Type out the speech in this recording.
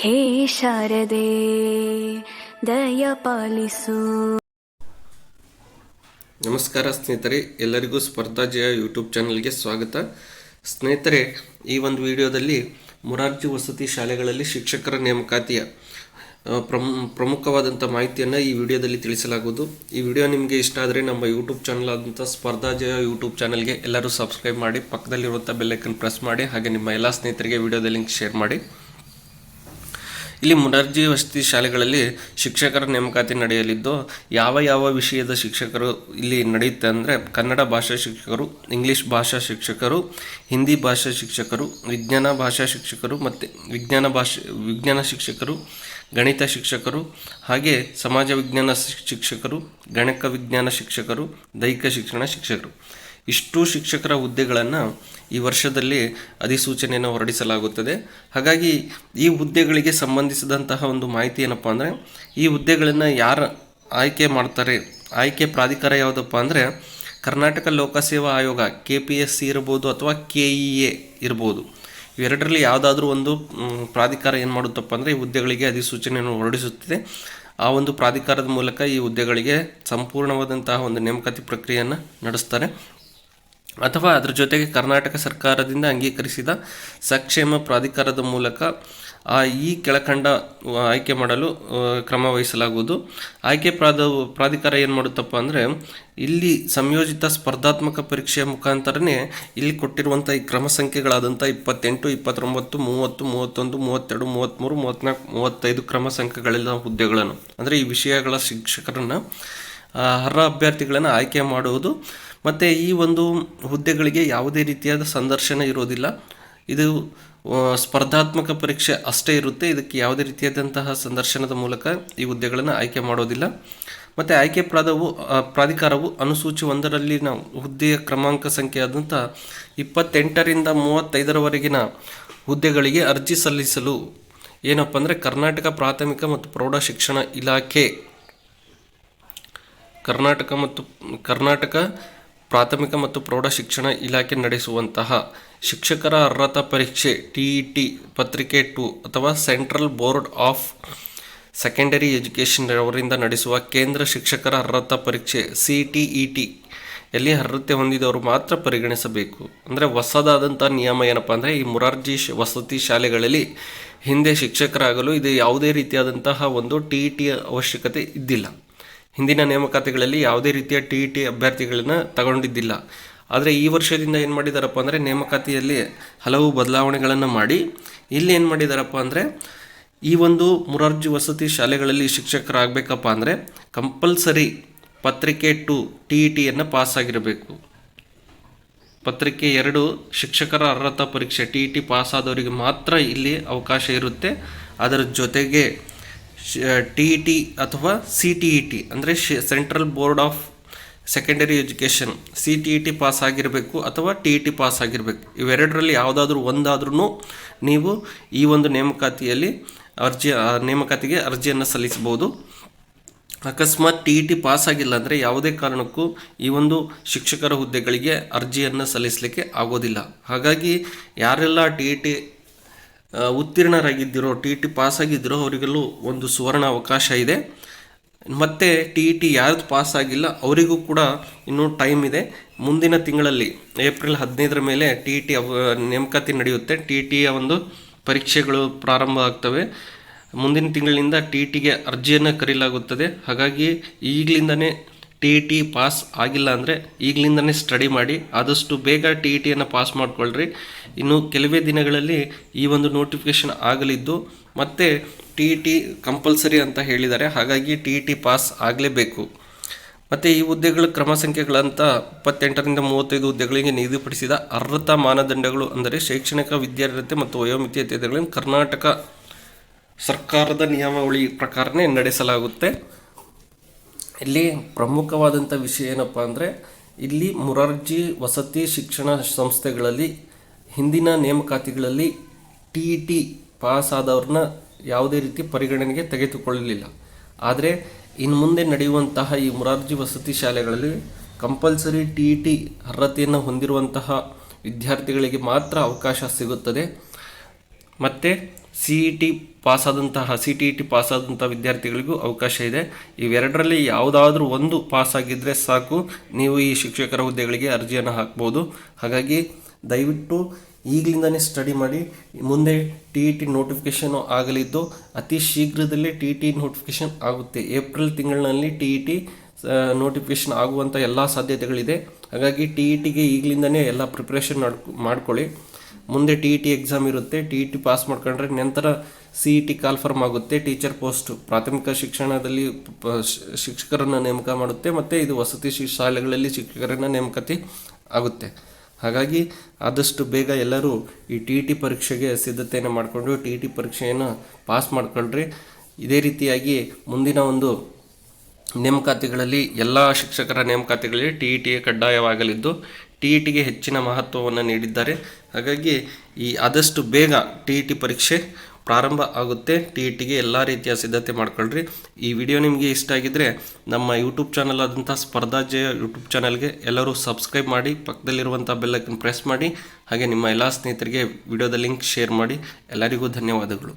ಹೇ ಶಾರದೆ, ದಯ ಪಾಲಿಸು. ನಮಸ್ಕಾರ ಸ್ನೇಹಿತರೆ, ಎಲ್ಲರಿಗೂ ಸ್ಪರ್ಧಾ ಜಯ ಯೂಟ್ಯೂಬ್ ಚಾನಲ್ಗೆ ಸ್ವಾಗತ. ಸ್ನೇಹಿತರೆ, ಈ ಒಂದು ವಿಡಿಯೋದಲ್ಲಿ ಮುರಾರ್ಜಿ ವಸತಿ ಶಾಲೆಗಳಲ್ಲಿ ಶಿಕ್ಷಕರ ನೇಮಕಾತಿಯ ಪ್ರಮ್, ಪ್ರಮುಖವಾದಂಥ ಮಾಹಿತಿಯನ್ನು ಈ ವಿಡಿಯೋದಲ್ಲಿ ತಿಳಿಸಲಾಗುವುದು. ಈ ವಿಡಿಯೋ ನಿಮಗೆ ಇಷ್ಟ ಆದರೆ ನಮ್ಮ ಯೂಟ್ಯೂಬ್ ಚಾನಲ್ ಆದಂಥ ಸ್ಪರ್ಧಾ ಜಯ ಯೂಟ್ಯೂಬ್ ಚಾನಲ್ಗೆ ಎಲ್ಲರೂ ಸಬ್ಸ್ಕ್ರೈಬ್ ಮಾಡಿ, ಪಕ್ಕದಲ್ಲಿರುವಂಥ ಬೆಲ್ಲೈಕನ್ ಪ್ರೆಸ್ ಮಾಡಿ, ಹಾಗೆ ನಿಮ್ಮ ಎಲ್ಲ ಸ್ನೇಹಿತರಿಗೆ ವಿಡಿಯೋದ ಲಿಂಕ್ ಶೇರ್ ಮಾಡಿ. ಇಲ್ಲಿ ಮುನರ್ಜಿ ವಸತಿ ಶಾಲೆಗಳಲ್ಲಿ ಶಿಕ್ಷಕರ ನೇಮಕಾತಿ ನಡೆಯಲಿದ್ದು, ಯಾವ ಯಾವ ವಿಷಯದ ಶಿಕ್ಷಕರು ಇಲ್ಲಿ ನಡೆಯುತ್ತೆ ಅಂದರೆ, ಕನ್ನಡ ಭಾಷಾ ಶಿಕ್ಷಕರು, ಇಂಗ್ಲೀಷ್ ಭಾಷಾ ಶಿಕ್ಷಕರು, ಹಿಂದಿ ಭಾಷಾ ಶಿಕ್ಷಕರು, ವಿಜ್ಞಾನ ಭಾಷಾ ಶಿಕ್ಷಕರು ಮತ್ತು ವಿಜ್ಞಾನ ಭಾಷೆ, ವಿಜ್ಞಾನ ಶಿಕ್ಷಕರು, ಗಣಿತ ಶಿಕ್ಷಕರು, ಹಾಗೆ ಸಮಾಜ ವಿಜ್ಞಾನ ಶಿಕ್- ಶಿಕ್ಷಕರು, ಗಣಕ ವಿಜ್ಞಾನ ಶಿಕ್ಷಕರು, ದೈಹಿಕ ಶಿಕ್ಷಣ ಶಿಕ್ಷಕರು. ಇಷ್ಟು ಶಿಕ್ಷಕರ ಹುದ್ದೆಗಳನ್ನು ಈ ವರ್ಷದಲ್ಲಿ ಅಧಿಸೂಚನೆಯನ್ನು ಹೊರಡಿಸಲಾಗುತ್ತದೆ. ಹಾಗಾಗಿ ಈ ಹುದ್ದೆಗಳಿಗೆ ಸಂಬಂಧಿಸಿದಂತಹ ಒಂದು ಮಾಹಿತಿ ಏನಪ್ಪ ಅಂದರೆ, ಈ ಹುದ್ದೆಗಳನ್ನು ಯಾರು ಆಯ್ಕೆ ಮಾಡ್ತಾರೆ, ಆಯ್ಕೆ ಪ್ರಾಧಿಕಾರ ಯಾವುದಪ್ಪ ಅಂದರೆ, ಕರ್ನಾಟಕ ಲೋಕಸೇವಾ ಆಯೋಗ, ಕೆ ಪಿ ಎಸ್ ಸಿ ಇರ್ಬೋದು ಅಥವಾ ಕೆ ಇ ಎ ಇರ್ಬೋದು. ಇವೆರಡರಲ್ಲಿ ಯಾವುದಾದ್ರೂ ಒಂದು ಪ್ರಾಧಿಕಾರ ಏನು ಮಾಡುತ್ತಪ್ಪ ಅಂದರೆ, ಈ ಹುದ್ದೆಗಳಿಗೆ ಅಧಿಸೂಚನೆಯನ್ನು ಹೊರಡಿಸುತ್ತದೆ. ಆ ಒಂದು ಪ್ರಾಧಿಕಾರದ ಮೂಲಕ ಈ ಹುದ್ದೆಗಳಿಗೆ ಸಂಪೂರ್ಣವಾದಂತಹ ಒಂದು ನೇಮಕಾತಿ ಪ್ರಕ್ರಿಯೆಯನ್ನು ನಡೆಸ್ತಾರೆ. ಅಥವಾ ಅದರ ಜೊತೆಗೆ ಕರ್ನಾಟಕ ಸರ್ಕಾರದಿಂದ ಅಂಗೀಕರಿಸಿದ ಸಕ್ಷೇಮ ಪ್ರಾಧಿಕಾರದ ಮೂಲಕ ಆ ಈ ಕೆಳಕಂಡ ಆಯ್ಕೆ ಮಾಡಲು ಕ್ರಮ ವಹಿಸಲಾಗುವುದು. ಆಯ್ಕೆ ಪ್ರಾದ, ಪ್ರಾಧಿಕಾರ ಏನು ಮಾಡುತ್ತಪ್ಪ ಅಂದರೆ, ಇಲ್ಲಿ ಸಂಯೋಜಿತ ಸ್ಪರ್ಧಾತ್ಮಕ ಪರೀಕ್ಷೆಯ ಮುಖಾಂತರನೇ ಇಲ್ಲಿ ಕೊಟ್ಟಿರುವಂಥ ಈ ಕ್ರಮ ಸಂಖ್ಯೆಗಳಾದಂಥ ಇಪ್ಪತ್ತೆಂಟು, ಇಪ್ಪತ್ತೊಂಬತ್ತು, ಮೂವತ್ತು, ಮೂವತ್ತೊಂದು, ಮೂವತ್ತೆರಡು, ಮೂವತ್ತ್ಮೂರು, ಮೂವತ್ತ್ನಾಲ್ಕು, ಮೂವತ್ತೈದು ಕ್ರಮ ಸಂಖ್ಯೆಗಳೆಲ್ಲ ಹುದ್ದೆಗಳನ್ನು. ಅಂದರೆ ಈ ವಿಷಯಗಳ ಶಿಕ್ಷಕರನ್ನು ಅರ್ಹ ಅಭ್ಯರ್ಥಿಗಳನ್ನು ಆಯ್ಕೆ ಮಾಡುವುದು ಮತ್ತು ಈ ಒಂದು ಹುದ್ದೆಗಳಿಗೆ ಯಾವುದೇ ರೀತಿಯಾದ ಸಂದರ್ಶನ ಇರೋದಿಲ್ಲ. ಇದು ಸ್ಪರ್ಧಾತ್ಮಕ ಪರೀಕ್ಷೆ ಅಷ್ಟೇ ಇರುತ್ತೆ. ಇದಕ್ಕೆ ಯಾವುದೇ ರೀತಿಯಾದಂತಹ ಸಂದರ್ಶನದ ಮೂಲಕ ಈ ಹುದ್ದೆಗಳನ್ನು ಆಯ್ಕೆ ಮಾಡೋದಿಲ್ಲ. ಮತ್ತು ಆಯ್ಕೆ ಪ್ರಾದವು ಪ್ರಾಧಿಕಾರವು ಅನುಸೂಚಿ ಒಂದರಲ್ಲಿನ ಹುದ್ದೆಯ ಕ್ರಮಾಂಕ ಸಂಖ್ಯೆ ಆದಂಥ ಇಪ್ಪತ್ತೆಂಟರಿಂದ ಮೂವತ್ತೈದರವರೆಗಿನ ಹುದ್ದೆಗಳಿಗೆ ಅರ್ಜಿ ಸಲ್ಲಿಸಲು ಏನಪ್ಪ ಅಂದರೆ ಕರ್ನಾಟಕ ಪ್ರಾಥಮಿಕ ಮತ್ತು ಪ್ರೌಢ ಶಿಕ್ಷಣ ಇಲಾಖೆ, ಕರ್ನಾಟಕ ಮತ್ತು ಕರ್ನಾಟಕ ಪ್ರಾಥಮಿಕ ಮತ್ತು ಪ್ರೌಢ ಶಿಕ್ಷಣ ಇಲಾಖೆ ನಡೆಸುವಂತಹ ಶಿಕ್ಷಕರ ಅರ್ಹತಾ ಪರೀಕ್ಷೆ ಟಿ ಇ ಟಿ ಪತ್ರಿಕೆ ಟು ಅಥವಾ central board of secondary education ಅವರಿಂದ ನಡೆಸುವ ಕೇಂದ್ರ ಶಿಕ್ಷಕರ ಅರ್ಹತಾ ಪರೀಕ್ಷೆ ಸಿ ಟಿ ಇ ಟಿ ಎಲ್ಲಿ ಅರ್ಹತೆ ಹೊಂದಿದವರು ಮಾತ್ರ ಪರಿಗಣಿಸಬೇಕು. ಅಂದರೆ ಹೊಸದಾದಂಥ ನಿಯಮ ಏನಪ್ಪ ಅಂದರೆ ಈ ಮುರಾರ್ಜಿ ವಸತಿ ಶಾಲೆಗಳಲ್ಲಿ ಹಿಂದೆ ಶಿಕ್ಷಕರಾಗಲು ಇದು ಯಾವುದೇ ರೀತಿಯಾದಂತಹ ಒಂದು ಟಿ ಇ ಟಿ ಅವಶ್ಯಕತೆ ಇದ್ದಿಲ್ಲ. ಹಿಂದಿನ ನೇಮಕಾತಿಗಳಲ್ಲಿ ಯಾವುದೇ ರೀತಿಯ ಟಿ ಇ ಟಿ ಅಭ್ಯರ್ಥಿಗಳನ್ನು ತಗೊಂಡಿದ್ದಿಲ್ಲ. ಆದರೆ ಈ ವರ್ಷದಿಂದ ಏನು ಮಾಡಿದಾರಪ್ಪ ಅಂದರೆ ನೇಮಕಾತಿಯಲ್ಲಿ ಹಲವು ಬದಲಾವಣೆಗಳನ್ನು ಮಾಡಿ. ಇಲ್ಲಿ ಏನು ಮಾಡಿದಾರಪ್ಪ ಅಂದರೆ ಈ ಒಂದು ಮುರಾರ್ಜಿ ವಸತಿ ಶಾಲೆಗಳಲ್ಲಿ ಶಿಕ್ಷಕರಾಗಬೇಕಪ್ಪ ಅಂದರೆ ಕಂಪಲ್ಸರಿ ಪತ್ರಿಕೆ ಟು ಟಿ ಇ ಟಿಯನ್ನು ಪಾಸ್ ಆಗಿರಬೇಕು. ಪತ್ರಿಕೆ ಎರಡು, ಶಿಕ್ಷಕರ ಅರ್ಹತಾ ಪರೀಕ್ಷೆ, ಟಿ ಇ ಟಿ ಪಾಸ್ ಆದವರಿಗೆ ಮಾತ್ರ ಇಲ್ಲಿ ಅವಕಾಶ ಇರುತ್ತೆ. ಅದರ ಜೊತೆಗೆ ಟಿ ಇ ಟಿ ಅಥವಾ ಸಿ ಟಿ ಇ ಟಿ ಅಂದರೆ central board of secondary education C T E T pass ಆಗಿರಬೇಕು ಅಥವಾ ಟಿ ಇ ಟಿ ಪಾಸ್ ಆಗಿರಬೇಕು. ಇವೆರಡರಲ್ಲಿ ಯಾವುದಾದ್ರೂ ಒಂದಾದ್ರೂ ನೀವು ಈ ಒಂದು ನೇಮಕಾತಿಯಲ್ಲಿ ಅರ್ಜಿ ನೇಮಕಾತಿಗೆ ಅರ್ಜಿಯನ್ನು ಸಲ್ಲಿಸಬಹುದು. ಅಕಸ್ಮಾತ್ ಟಿ ಇ ಟಿ ಪಾಸ್ ಆಗಿಲ್ಲ ಅಂದರೆ ಯಾವುದೇ ಕಾರಣಕ್ಕೂ ಈ ಒಂದು ಶಿಕ್ಷಕರ ಹುದ್ದೆಗಳಿಗೆ ಅರ್ಜಿಯನ್ನು ಸಲ್ಲಿಸಲಿಕ್ಕೆ ಆಗೋದಿಲ್ಲ. ಹಾಗಾಗಿ ಯಾರೆಲ್ಲ ಟಿ ಇ ಟಿ ಉತ್ತೀರ್ಣರಾಗಿದ್ದಿರೋ, ಟಿ ಇ ಟಿ ಪಾಸ್ ಆಗಿದ್ದಿರೋ ಅವರಿಗೆಲ್ಲೂ ಒಂದು ಸುವರ್ಣ ಅವಕಾಶ ಇದೆ. ಮತ್ತು ಟಿ ಇ ಟಿ ಯಾರ್ದು ಪಾಸ್ ಆಗಿಲ್ಲ ಅವರಿಗೂ ಕೂಡ ಇನ್ನೂ ಟೈಮ್ ಇದೆ. ಮುಂದಿನ ತಿಂಗಳಲ್ಲಿ, ಏಪ್ರಿಲ್ ಹದಿನೈದರ ಮೇಲೆ ಟಿ ಇ ಟಿ ನೇಮಕಾತಿ ನಡೆಯುತ್ತೆ. ಟಿ ಇ ಟಿಯ ಒಂದು ಪರೀಕ್ಷೆಗಳು ಪ್ರಾರಂಭ ಆಗ್ತವೆ. ಮುಂದಿನ ತಿಂಗಳಿನಿಂದ ಟಿ ಇ ಟಿಗೆ ಅರ್ಜಿಯನ್ನು ಕರೆಯಲಾಗುತ್ತದೆ ಹಾಗಾಗಿ ಈಗಲಿಂದನೇ ಟಿ ಇ ಟಿ ಪಾಸ್ ಆಗಿಲ್ಲ ಅಂದರೆ ಈಗಲಿಂದನೇ ಸ್ಟಡಿ ಮಾಡಿ, ಆದಷ್ಟು ಬೇಗ ಟಿ ಇ ಟಿಯನ್ನು ಪಾಸ್ ಮಾಡಿಕೊಳ್ಳ್ರಿ ಇನ್ನು ಕೆಲವೇ ದಿನಗಳಲ್ಲಿ ಈ ಒಂದು ನೋಟಿಫಿಕೇಷನ್ ಆಗಲಿದ್ದು ಮತ್ತೆ ಟಿ ಇ ಟಿ ಕಂಪಲ್ಸರಿ ಅಂತ ಹೇಳಿದ್ದಾರೆ, ಹಾಗಾಗಿ ಟಿ ಇ ಟಿ ಪಾಸ್ ಆಗಲೇಬೇಕು. ಮತ್ತು ಈ ಹುದ್ದೆಗಳ ಕ್ರಮ ಸಂಖ್ಯೆಗಳಂತ ಇಪ್ಪತ್ತೆಂಟರಿಂದ ಮೂವತ್ತೈದು ಹುದ್ದೆಗಳಿಗೆ ನಿಗದಿಪಡಿಸಿದ ಅರ್ಹತಾ ಮಾನದಂಡಗಳು ಅಂದರೆ ಶೈಕ್ಷಣಿಕ ವಿದ್ಯಾರ್ಹತೆ ಮತ್ತು ವಯೋಮಿತಿಯತೆಗಳನ್ನು ಕರ್ನಾಟಕ ಸರ್ಕಾರದ ನಿಯಮಾವಳಿ ಪ್ರಕಾರನೇ ನಡೆಸಲಾಗುತ್ತೆ. ಇಲ್ಲಿ ಪ್ರಮುಖವಾದಂಥ ವಿಷಯ ಏನಪ್ಪ ಅಂದರೆ, ಇಲ್ಲಿ ಮುರಾರ್ಜಿ ವಸತಿ ಶಿಕ್ಷಣ ಸಂಸ್ಥೆಗಳಲ್ಲಿ, ಹಿಂದಿನ ನೇಮಕಾತಿಗಳಲ್ಲಿ ಟಿ ಇ ಟಿ ಪಾಸ್ ಆದವ್ರನ್ನ ಯಾವುದೇ ರೀತಿ ಪರಿಗಣನೆಗೆ ತೆಗೆದುಕೊಳ್ಳಲಿಲ್ಲ. ಆದರೆ ಇನ್ನು ಮುಂದೆ ನಡೆಯುವಂತಹ ಈ ಮುರಾರ್ಜಿ ವಸತಿ ಶಾಲೆಗಳಲ್ಲಿ ಕಂಪಲ್ಸರಿ ಟಿ ಇ ಟಿ ಅರ್ಹತೆಯನ್ನು ಹೊಂದಿರುವಂತಹ ವಿದ್ಯಾರ್ಥಿಗಳಿಗೆ ಮಾತ್ರ ಅವಕಾಶ ಸಿಗುತ್ತದೆ. ಮತ್ತು ಸಿ ಇ ಟಿ ಪಾಸಾದಂತಹ ಸಿ ಟಿ ಇ ಟಿ ಪಾಸಾದಂಥ ವಿದ್ಯಾರ್ಥಿಗಳಿಗೂ ಅವಕಾಶ ಇದೆ. ಇವೆರಡರಲ್ಲಿ ಯಾವುದಾದ್ರೂ ಒಂದು ಪಾಸ್ ಆಗಿದ್ದರೆ ಸಾಕು. ನೀವು ಈ ಶಿಕ್ಷಕರ ಹುದ್ದೆಗಳಿಗೆ ಅರ್ಜಿಯನ್ನು ಹಾಕ್ಬೋದು. ಹಾಗಾಗಿ ದಯವಿಟ್ಟು ಈಗಲಿಂದನೇ ಸ್ಟಡಿ ಮಾಡಿ. ಮುಂದೆ ಟಿ ಇ ಟಿ ನೋಟಿಫಿಕೇಷನ್ ಆಗಲಿದ್ದು ಅತಿ ಶೀಘ್ರದಲ್ಲೇ ಟಿ ಇ ಟಿ ನೋಟಿಫಿಕೇಷನ್ ಆಗುತ್ತೆ. ಏಪ್ರಿಲ್ ತಿಂಗಳಿನಲ್ಲಿ ಟಿ ಇ ಟಿ ನೋಟಿಫಿಕೇಷನ್ ಆಗುವಂಥ ಎಲ್ಲ ಸಾಧ್ಯತೆಗಳಿದೆ. ಹಾಗಾಗಿ ಟಿ ಇ ಟಿಗೆ ಈಗಲಿಂದನೇ ಎಲ್ಲ ಪ್ರಿಪ್ರೇಷನ್ ಮಾಡ್ಕೊ, ಮಾಡ್ಕೊಳ್ಳಿ. ಮುಂದೆ ಟಿ ಇ ಟಿ ಎಕ್ಸಾಮ್ ಇರುತ್ತೆ ಟಿ ಇ ಟಿ ಪಾಸ್ ಮಾಡ್ಕೊಂಡ್ರೆ ನಂತರ ಸಿ ಇ ಟಿ ಕಾಲ್ಫರ್ಮ್ ಆಗುತ್ತೆ ಟೀಚರ್ ಪೋಸ್ಟ್ ಪ್ರಾಥಮಿಕ ಶಿಕ್ಷಣದಲ್ಲಿ ಶಿಕ್ಷಕರನ್ನು ನೇಮಕ ಮಾಡುತ್ತೆ ಮತ್ತು ಇದು ವಸತಿ ಶಾಲೆಗಳಲ್ಲಿ ಶಿಕ್ಷಕರನ್ನು ನೇಮಕಾತಿ ಆಗುತ್ತೆ. ಹಾಗಾಗಿ ಆದಷ್ಟು ಬೇಗ ಎಲ್ಲರೂ ಈ ಟಿ ಇ ಟಿ ಪರೀಕ್ಷೆಗೆ ಸಿದ್ಧತೆಯನ್ನು ಮಾಡಿಕೊಂಡು ಟಿ ಇ ಟಿ ಪರೀಕ್ಷೆಯನ್ನು ಪಾಸ್ ಮಾಡ್ಕೊಳ್ರಿ ಇದೇ ರೀತಿಯಾಗಿ ಮುಂದಿನ ಒಂದು ನೇಮಕಾತಿಗಳಲ್ಲಿ ಎಲ್ಲ ಶಿಕ್ಷಕರ ನೇಮಕಾತಿಗಳಲ್ಲಿ ಟಿ ಇ ಟಿ ಕಡ್ಡಾಯವಾಗಲಿದ್ದು ಟಿ ಇ ಟಿಗೆ ಹೆಚ್ಚಿನ ಮಹತ್ವವನ್ನು ನೀಡಿದ್ದಾರೆ. ಹಾಗಾಗಿ ಈ ಆದಷ್ಟು ಬೇಗ ಟಿ ಇ ಟಿ ಪರೀಕ್ಷೆ ಪ್ರಾರಂಭ ಆಗುತ್ತೆ. ಟಿ ಇ ಟಿಗೆ ಎಲ್ಲ ರೀತಿಯ ಸಿದ್ಧತೆ ಮಾಡ್ಕೊಳ್ರಿ. ಈ ವಿಡಿಯೋ ನಿಮಗೆ ಇಷ್ಟ ಆಗಿದ್ದರೆ ನಮ್ಮ ಯೂಟ್ಯೂಬ್ ಚಾನಲ್ ಆದಂಥ ಸ್ಪರ್ಧಾಜಯ ಯೂಟ್ಯೂಬ್ ಚಾನಲ್ಗೆ ಎಲ್ಲರೂ ಸಬ್ಸ್ಕ್ರೈಬ್ ಮಾಡಿ, ಪಕ್ಕದಲ್ಲಿರುವಂಥ ಬೆಲ್ಲೈಕನ್ ಪ್ರೆಸ್ ಮಾಡಿ, ಹಾಗೆ ನಿಮ್ಮ ಎಲ್ಲ ಸ್ನೇಹಿತರಿಗೆ ವಿಡಿಯೋದ ಲಿಂಕ್ ಶೇರ್ ಮಾಡಿ. ಎಲ್ಲರಿಗೂ ಧನ್ಯವಾದಗಳು.